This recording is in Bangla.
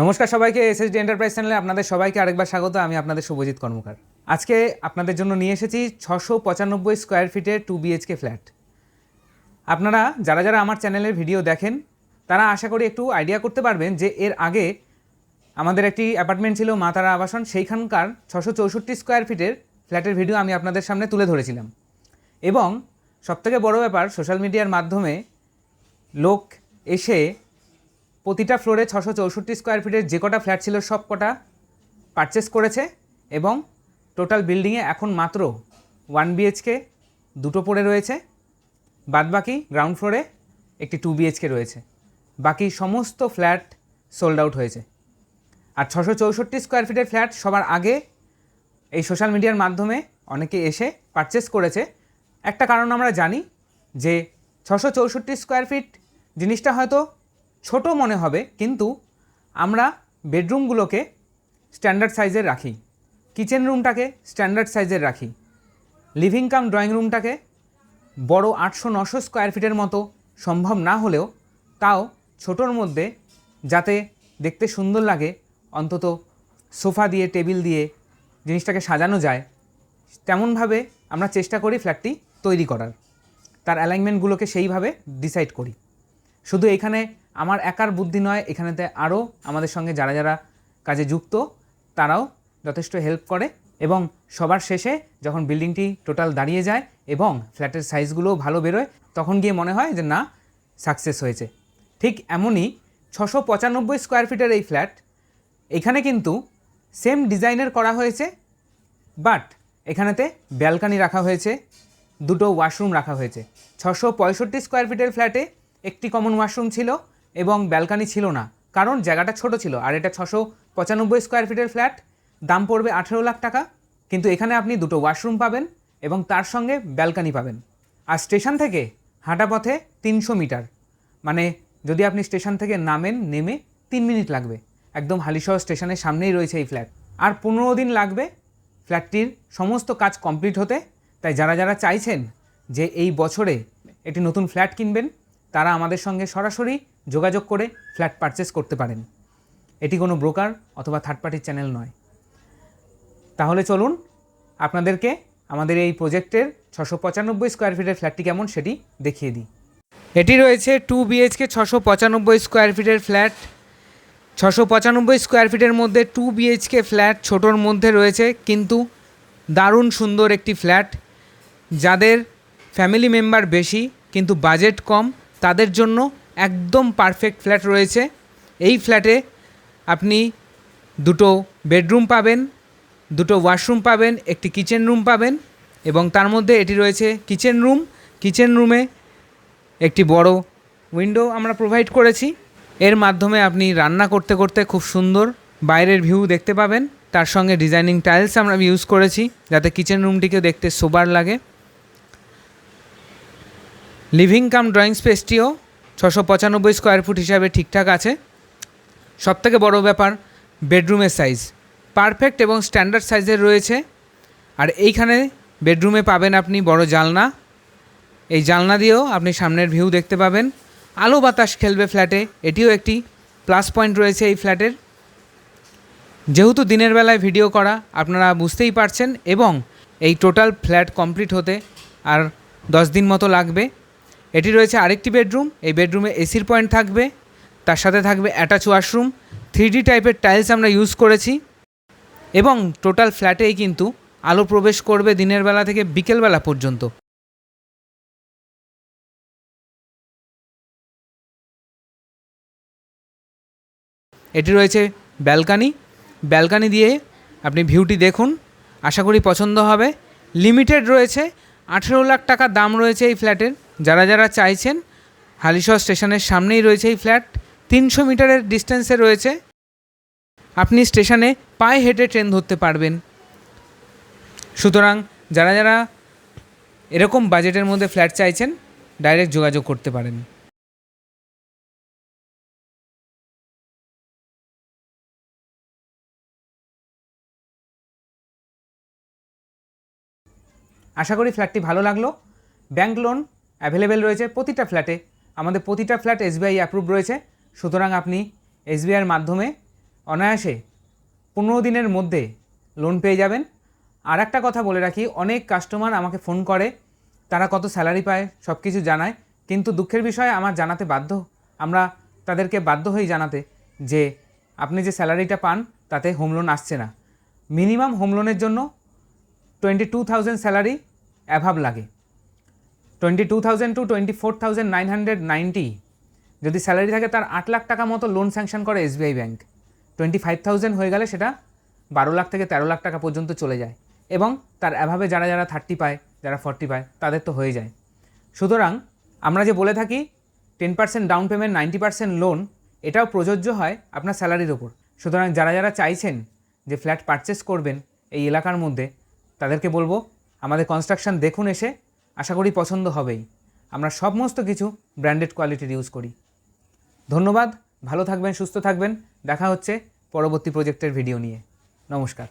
নমস্কার সবাইকে এসএসডি এন্টারপ্রাইজ চ্যানেলে আপনাদের সবাইকে আরেকবার স্বাগত। আমি আপনাদের শুভজিৎ কর্মকার। আজকে আপনাদের জন্য নিয়ে এসেছি ছশো পঁচানব্বই স্কোয়ার ফিটের টু বিএইচকে ফ্ল্যাট আপনারা, যারা যারা আমার চ্যানেলের ভিডিও দেখেন, তারা আশা করি একটু আইডিয়া করতে পারবেন যে এর আগে আমাদের একটি অ্যাপার্টমেন্ট ছিল মা তারা আবাসন, সেইখানকার ছশো চৌষট্টি স্কোয়ার ফিটের ফ্ল্যাটের ভিডিও আমি আপনাদের সামনে তুলে ধরেছিলাম। এবং সবথেকে বড় ব্যাপার সোশ্যাল মিডিয়ার মাধ্যমে লোক এসে প্রতিটা ফ্লোরে ছশো চৌষট্টি স্কোয়ার ফিটের যে কটা ফ্ল্যাট ছিল, সব কটা পারচেস করেছে এবং টোটাল বিল্ডিংয়ে এখন মাত্র ওয়ান বিএইচকে দুটো পড়ে রয়েছে। বাদবাকি গ্রাউন্ড ফ্লোরে একটি টু বিএইচকে রয়েছে। বাকি সমস্ত ফ্ল্যাট সোল্ড আউট হয়েছে। আর ছশো চৌষট্টি স্কোয়ার ফিটের ফ্ল্যাট সবার আগে এই সোশ্যাল মিডিয়ার মাধ্যমে অনেকে এসে পারচেস করেছে। একটা কারণ আমরা জানি যে ছশো চৌষট্টি স্কোয়ার ফিট জিনিসটা হয়তো ছোট মনে হবে, কিন্তু আমরা বেডরুমগুলোকে স্ট্যান্ডার্ড সাইজের রাখি, কিচেন রুমটাকে স্ট্যান্ডার্ড সাইজের রাখি, লিভিং কাম ড্রয়িং রুমটাকে বড় আটশো নশো স্কোয়ার ফিটের মতো সম্ভব না হলেও তাও ছোটোর মধ্যে যাতে দেখতে সুন্দর লাগে, অন্তত সোফা দিয়ে, টেবিল দিয়ে জিনিসটাকে সাজানো যায়, তেমনভাবে আমরা চেষ্টা করি ফ্ল্যাটটি তৈরি করার। তার অ্যালাইনমেন্টগুলোকে সেইভাবে ডিসাইড করি। শুধু এখানে আমার একার বুদ্ধি নয়, এখানেতে আরও আমাদের সঙ্গে যারা যারা কাজে যুক্ত, তারাও যথেষ্ট হেল্প করে এবং সবার শেষে যখন বিল্ডিংটি টোটাল দাঁড়িয়ে যায় এবং ফ্ল্যাটের সাইজগুলোও ভালো বেরোয়, তখন গিয়ে মনে হয় যে না সাকসেস হয়েছে। ঠিক এমনই ছশো পঁচানব্বই স্কোয়ার ফিটের এই ফ্ল্যাট এখানে কিন্তু সেম ডিজাইনের করা হয়েছে বাট এখানেতে ব্যালকানি রাখা হয়েছে, দুটো ওয়াশরুম রাখা হয়েছে। ছশো পঁয়ষট্টি স্কোয়ার ফিটের ফ্ল্যাটে একটি কমন ওয়াশরুম ছিল এবং ব্যালকানি ছিল না, কারণ জায়গাটা ছোট ছিল আর এটা ছশো পঁচানব্বই স্কোয়ার ফিটের ফ্ল্যাট দাম পড়বে আঠেরো লাখ টাকা, কিন্তু এখানে আপনি দুটো ওয়াশরুম পাবেন এবং তার সঙ্গে ব্যালকানি পাবেন। আর স্টেশন থেকে হাঁটা পথে তিনশো মিটার মানে যদি আপনি স্টেশন থেকে নামেন, নেমে তিন মিনিট লাগবে। একদম হালিশহর স্টেশনের সামনেই রয়েছে এই ফ্ল্যাট আর পনেরো দিন লাগবে ফ্ল্যাটটির সমস্ত কাজ কমপ্লিট হতে। তাই যারা যারা চাইছেন যে এই বছরে একটি নতুন ফ্ল্যাট কিনবেন তারা আমাদের সঙ্গে সরাসরি যোগাযোগ করে ফ্ল্যাট পারচেস করতে পারেন। এটি কোনো ব্রোকার অথবা থার্ড পার্টির চ্যানেল নয়। তাহলে চলুন আপনাদেরকে আমাদের এই প্রজেক্টের ছশো পঁচানব্বই স্কোয়ার ফিটের ফ্ল্যাটটি কেমন সেটি দেখিয়ে দিই। এটি রয়েছে টু বিএইচকে ছশো পঁচানব্বই স্কোয়ার ফিটের ফ্ল্যাট ছশো পঁচানব্বই স্কোয়ার ফিটের মধ্যে টু বিএইচকে ফ্ল্যাট ছোটোর মধ্যে রয়েছে, কিন্তু দারুণ সুন্দর একটি ফ্ল্যাট যাদের ফ্যামিলি মেম্বার বেশি, কিন্তু বাজেট কম তাদের জন্য একদম পারফেক্ট ফ্ল্যাট রয়েছে। এই ফ্ল্যাটে আপনি দুটো বেডরুম পাবেন, দুটো ওয়াশরুম পাবেন, একটি কিচেন রুম পাবেন এবং তার মধ্যে এটি রয়েছে কিচেন রুম কিচেন রুমে একটি বড় উইন্ডো আমরা প্রোভাইড করেছি। এর মাধ্যমে আপনি রান্না করতে করতে খুব সুন্দর বাইরের ভিউ দেখতে পাবেন। তার সঙ্গে ডিজাইনিং টাইলস আমরা ইউজ করেছি যাতে কিচেন রুমটিকে দেখতে সোবার লাগে। লিভিং কাম ড্রয়িং স্পেসটিও ছশো পঁচানব্বই স্কোয়ার ফুট হিসাবে ঠিকঠাক আছে। সবথেকে বড় ব্যাপার বেডরুমের সাইজ পারফেক্ট এবং স্ট্যান্ডার্ড সাইজের রয়েছে। আর এইখানে বেডরুমে পাবেন আপনি বড় জালনা। এই জালনা দিয়েও আপনি সামনের ভিউ দেখতে পাবেন। আলো বাতাস খেলবে ফ্ল্যাটে এটিও একটি প্লাস পয়েন্ট রয়েছে এই ফ্ল্যাটের যেহেতু দিনের বেলায় ভিডিও করা, আপনারা বুঝতেই পারছেন। এবং এই টোটাল ফ্ল্যাট কমপ্লিট হতে আর দশ দিন মতো লাগবে। এটি রয়েছে আরেকটি বেডরুম। এই বেডরুমে এসির পয়েন্ট থাকবে। তার সাথে থাকবে অ্যাটাচ ওয়াশরুম। থ্রি টাইপের টাইলস আমরা ইউজ করেছি। এবং টোটাল ফ্ল্যাটেই কিন্তু আলো প্রবেশ করবে দিনের বেলা থেকে বিকেলবেলা পর্যন্ত। এটি রয়েছে ব্যালকানি। ব্যালকানি দিয়ে আপনি ভিউটি দেখুন। আশা করি পছন্দ হবে। লিমিটেড রয়েছে আঠেরো লাখ টাকা দাম রয়েছে এই ফ্ল্যাটের। যারা যারা চাইছেন, হালিশহর স্টেশনের সামনেই রয়েছে এই ফ্ল্যাট। তিনশো মিটারের ডিস্টেন্সে রয়েছে। আপনি স্টেশনে পায়ে হেঁটে ট্রেন ধরতে পারবেন। সুতরাং যারা যারা এরকম বাজেটের মধ্যে ফ্ল্যাট চাইছেন, ডাইরেক্ট যোগাযোগ করতে পারেন। আশা করি ফ্ল্যাটটি ভালো লাগল। ব্যাংক লোন অ্যাভেলেবেল রয়েছে প্রতিটা ফ্ল্যাটে। আমাদের প্রতিটা ফ্ল্যাট এসবিআই অ্যাপ্রুভ রয়েছে। সুতরাং আপনি এসবিআইয়ের মাধ্যমে অনায়াসে পনেরো দিনের মধ্যে লোন পেয়ে যাবেন। আর একটা কথা বলে রাখি, অনেক কাস্টমার আমাকে ফোন করে, তারা কত স্যালারি পায় সব কিছু জানায়, কিন্তু দুঃখের বিষয়, আমার জানাতে বাধ্য, আমরা তাদেরকে বাধ্য হয়ে জানাতে যে আপনি যে স্যালারিটা পান, তাতে হোম লোন আসছে না। মিনিমাম হোম লোনের জন্য twenty two thousand salary above লাগে। Twenty two thousand to twenty four thousand nine hundred ninety যদি স্যালারি থাকে তার আট লাখ টাকা মতো লোন স্যাংশন করে SBI bank twenty five thousand হয়ে গেলে সেটা বারো লাখ থেকে তেরো লাখ টাকা পর্যন্ত চলে যায় এবং তার অ্যাভাবে যারা যারা থার্টি পায়, যারা ফর্টি পায়, তাদের তো হয়ে যায়। সুতরাং আমরা যে বলে থাকি, ten percent down payment ninety percent loan এটাও প্রযোজ্য হয় আপনার স্যালারির ওপর সুতরাং যারা যারা চাইছেন যে ফ্ল্যাট পারচেস করবেন এই এলাকার মধ্যে তাদেরকে বলব, আমাদের কনস্ট্রাকশান দেখুন এসে, আশা করি পছন্দ হবেই। আমরা সমস্ত কিছু ব্র্যান্ডেড কোয়ালিটির ইউজ করি। ধন্যবাদ, ভালো থাকবেন, সুস্থ থাকবেন। দেখা হচ্ছে পরবর্তী প্রজেক্টের ভিডিও নিয়ে। নমস্কার।